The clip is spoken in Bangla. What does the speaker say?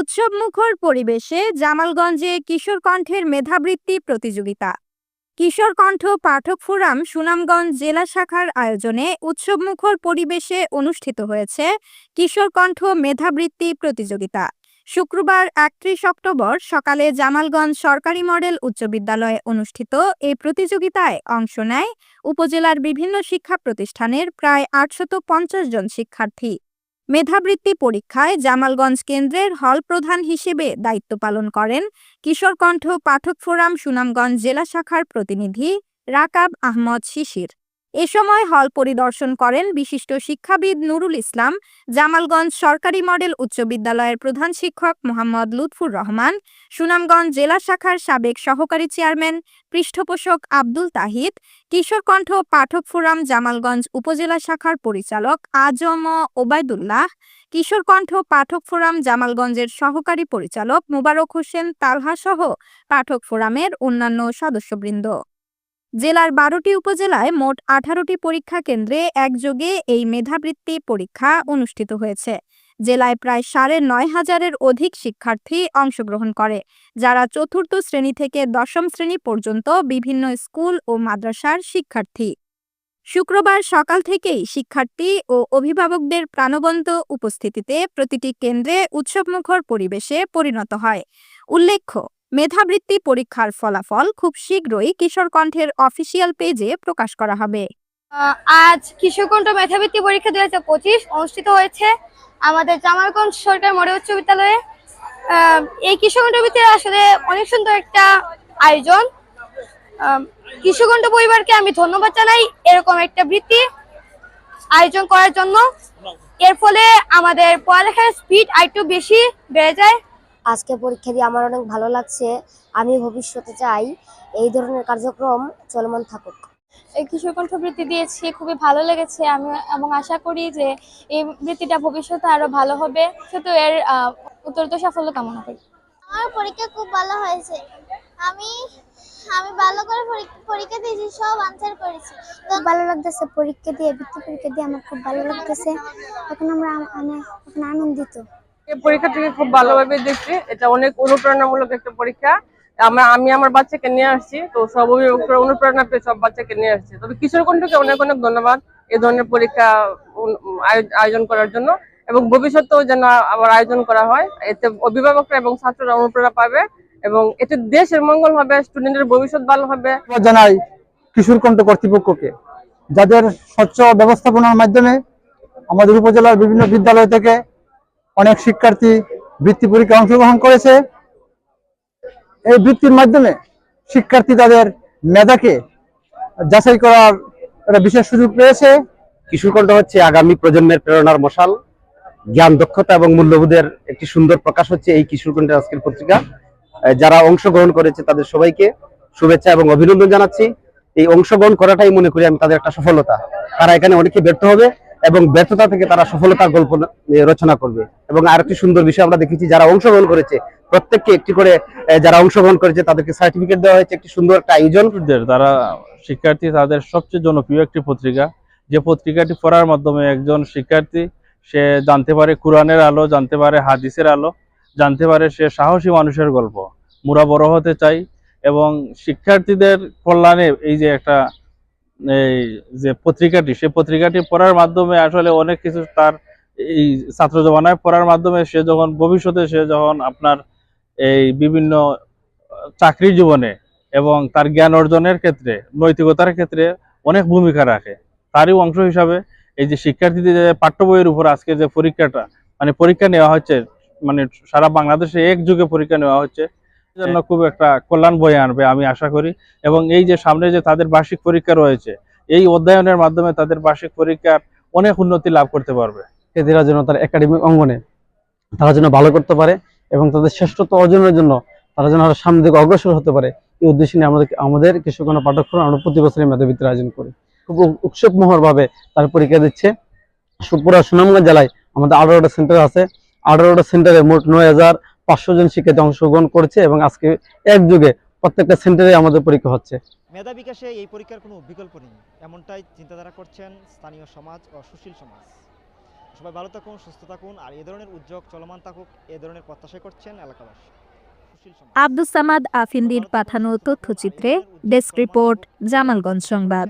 উৎসবমুখর পরিবেশে জামালগঞ্জে কিশোর কণ্ঠের মেধাবৃত্তি প্রতিযোগিতা। কিশোর কণ্ঠ পাঠক ফোরাম সুনামগঞ্জ জেলা শাখার আয়োজনে উৎসবমুখর পরিবেশে অনুষ্ঠিত হয়েছে কিশোর কণ্ঠ মেধাবৃত্তি প্রতিযোগিতা। শুক্রবার একত্রিশ অক্টোবর সকালে জামালগঞ্জ সরকারি মডেল উচ্চ বিদ্যালয়ে অনুষ্ঠিত এই প্রতিযোগিতায় অংশ নেয় উপজেলার বিভিন্ন শিক্ষা প্রতিষ্ঠানের প্রায় আটশত জন শিক্ষার্থী। মেধাবৃত্তি পরীক্ষায় জামালগঞ্জ কেন্দ্রের হল প্রধান হিসেবে দায়িত্ব পালন করেন কিশোরকণ্ঠ পাঠক ফোরাম সুনামগঞ্জ জেলা শাখার প্রতিনিধি রাকাব আহমদ শিশির। এ সময় হল পরিদর্শন করেন বিশিষ্ট শিক্ষাবিদ নুরুল ইসলাম, জামালগঞ্জ সরকারি মডেল উচ্চ বিদ্যালয়ের প্রধান শিক্ষক মোহাম্মদ লুৎফুর রহমান, সুনামগঞ্জ জেলা শাখার সাবেক সহকারী চেয়ারম্যান পৃষ্ঠপোষক আব্দুল তাহিদ, কিশোরকণ্ঠ পাঠক ফোরাম জামালগঞ্জ উপজেলা শাখার পরিচালক আজম ওবায়দুল্লাহ, কিশোরকণ্ঠ পাঠক ফোরাম জামালগঞ্জের সহকারী পরিচালক মুবারক হোসেন তালহা সহ পাঠক ফোরামের অন্যান্য সদস্যবৃন্দ। জেলার বারোটি উপজেলায় মোট আঠারোটি পরীক্ষা কেন্দ্রে একযোগে এই মেধাবৃত্তি পরীক্ষা অনুষ্ঠিত হয়েছে। জেলায় প্রায় সাড়ে নয় হাজারের অধিক শিক্ষার্থী অংশগ্রহণ করে, যারা চতুর্থ শ্রেণি থেকে দশম শ্রেণি পর্যন্ত বিভিন্ন স্কুল ও মাদ্রাসার শিক্ষার্থী। শুক্রবার সকাল থেকেই শিক্ষার্থী ও অভিভাবকদের প্রাণবন্ত উপস্থিতিতে প্রতিটি কেন্দ্রে উৎসবমুখর পরিবেশে পরিণত হয়। উল্লেখ্য মেধাবৃত্তি পরীক্ষার ফলাফল খুব শীঘ্রই কিশোর কণ্ঠের অফিসিয়াল পেজে প্রকাশ করা হবে। আজ কিশোরকণ্ঠ মেধাবৃত্তি পরীক্ষা দুই হাজার পঁচিশ অনুষ্ঠিত হয়েছে আমাদের জামালগঞ্জ সরকার মডেল উচ্চ বিদ্যালয়ে। এই কিশোরকণ্ঠ বৃত্তির আসলে অনেক সুন্দর একটা আয়োজন। কিশোরকণ্ঠ পরিবারকে আমি ধন্যবাদ জানাই এরকম একটা বৃত্তি আয়োজন করার জন্য। এর ফলে আমাদের পড়ালেখার স্পিড আরেকটু বেশি বেড়ে যায়। আজকে পরীক্ষা দিয়ে আমার অনেক ভালো লাগছে। আমি ভবিষ্যতে চাই এই ধরনের কার্যক্রম চলমান থাকুক। এই কিশোর কণ্ঠ বৃত্তি দিয়েছি খুবই ভালো লেগেছে। আমি এবং আশা করি যে এই বৃত্তিটা ভবিষ্যতে আরও ভালো হবে। শুধু এর আহ, উত্তরোত্তর সাফল্য কামনা করি। আমার পরীক্ষা খুব ভালো হয়েছে। আমি আমি ভালো করে পরীক্ষা- পরীক্ষা দিয়েছি সব আনসার করেছি। খুব ভালো লাগতেছে পরীক্ষা দিয়ে বৃত্তি পরীক্ষা দিয়ে আমার খুব ভালো লাগতেছে। এখন আমরা আম- এখন আনন্দিত। পরীক্ষাটিকে খুব ভালোভাবে দেখছি। এটা অনেক অনুপ্রেরণামূলক একটা পরীক্ষা। আমরা, আমি আমার বাচ্চাকে নিয়ে আসছি, তো সব অভিভাবকরা অনুপ্রেরণা পেয়ে সব বাচ্চাকে নিয়ে আসছি। তবে কিশোর কণ্ঠকে অনেক অনেক ধন্যবাদ এই ধরনের পরীক্ষা আয়োজন করার জন্য। এবং ভবিষ্যতেও যেন আবার আয়োজন করা হয়। এতে অভিভাবকরা এবং ছাত্ররা অনুপ্রেরণা পাবে এবং এতে দেশের মঙ্গল হবে স্টুডেন্টের ভবিষ্যৎ ভালো হবে জানাই কিশোরকণ্ঠ কর্তৃপক্ষকে, যাদের স্বচ্ছ ব্যবস্থাপনার মাধ্যমে আমাদের উপজেলার বিভিন্ন বিদ্যালয় থেকে অনেক শিক্ষার্থী বৃত্তি পরীক্ষায় অংশগ্রহণ করেছে। এই বৃত্তির মাধ্যমে শিক্ষার্থী তাদের মেধাকে যাচাই করার একটা বিশেষ সুযোগ পেয়েছে। কিশোরকণ্ঠ হচ্ছে আগামী প্রজন্মের প্রেরণার মশাল। জ্ঞান, দক্ষতা এবং মূল্যবোধের একটি সুন্দর প্রকাশ হচ্ছে এই কিশোরকণ্ঠের আজকের পত্রিকা। যারা অংশগ্রহণ করেছে তাদের সবাইকে শুভেচ্ছা এবং অভিনন্দন জানাচ্ছি। এই অংশগ্রহণ করাটাই মনে করি আমি তাদের একটা সফলতা। তারা এখানে অনেকে ব্যর্থ হবে। এবং ব্যর্থতা থেকে তারা সফলতার গল্প রচনা করবে। এবং আরেকটি সুন্দর বিষয় আমরা দেখেছি, যারা অংশগ্রহণ করেছে, প্রত্যেককে একটি করে যারা অংশগ্রহণ করেছে, তাদেরকে সার্টিফিকেট দেওয়া হয়েছে, একটি সুন্দর একটা আয়োজন। তারা শিক্ষার্থী, তাদের সবচেয়ে জনপ্রিয় একটি পত্রিকা। যে পত্রিকাটি পড়ার মাধ্যমে একজন শিক্ষার্থী, সে জানতে পারে কোরআনের আলো, জানতে পারে হাদিসের আলো, জানতে পারে সে সাহসী মানুষের গল্প। মুরা বড় হতে চাই এবং শিক্ষার্থীদের কল্যাণে এই যে একটা এই যে পত্রিকাটি, সেই পত্রিকাটি পড়ার মাধ্যমে আসলে অনেক কিছু তার এই ছাত্র জমানায় পড়ার মাধ্যমে সে যখন ভবিষ্যতে সে যখন আপনার এই বিভিন্ন চাকরি জীবনে এবং তার জ্ঞান অর্জনের ক্ষেত্রে, নৈতিকতার ক্ষেত্রে অনেক ভূমিকা রাখে। তারই অংশ হিসাবে এই যে শিক্ষার্থীদের যে পাঠ্য বইয়ের উপর আজকে যে পরীক্ষাটা মানে পরীক্ষা নেওয়া হচ্ছে মানে সারা বাংলাদেশে এক যুগে পরীক্ষা নেওয়া হচ্ছে জন্য খুব একটা কল্যাণ বয়ে আনবে, আমি আশা করি। এবং এই যে সামনে যে তাদের বার্ষিক পরীক্ষা রয়েছে, এই অধ্যয়নের মাধ্যমে তাদের বার্ষিক পরীক্ষার অনেক উন্নতি লাভ করতে পারবে। শিক্ষার্থীরা যেন তার একাডেমিক অঙ্গনে তারা যেন ভালো করতে পারে এবং তাদের শ্রেষ্ঠত্ব অর্জনের জন্য তারা যেন আরও সামনের দিকে অগ্রসর হতে পারে, এই উদ্দেশ্যে নিয়ে আমাদের আমাদের কৃষকগণ পাঠ্যক্রম আমরা প্রতি বছরই মেধাবৃত্তির আয়োজন করি। খুব উৎসবমুখর ভাবে তার পরীক্ষা দিচ্ছে। সু- পুরা সুনামগঞ্জ জেলায় আমাদের আঠারোটা সেন্টার আছে। আঠারোটা সেন্টারে মোট নয় হাজার পাঁচশো জন শিক্ষার্থী অংশগ্রহণ করেছে এবং আজকে একযোগে প্রত্যেকটা সেন্টারে আমাদের পরীক্ষা হচ্ছে। মেধা বিকাশে এই পরীক্ষার কোনো বিকল্প নেই এমনটাই চিন্তাধারা করছেন স্থানীয় সমাজ ও সুশীল সমাজ। সবাই ভালো থাকুন সুস্থ থাকুন আর এ ধরনের উদ্যোগ চলমান থাকুক এ ধরনের প্রত্যাশা করছেন এলাকাবাসী। আব্দুস সামাদ আফিন্দির পাঠানো তথ্যচিত্রে ডেস্ক রিপোর্ট জামালগঞ্জ সংবাদ।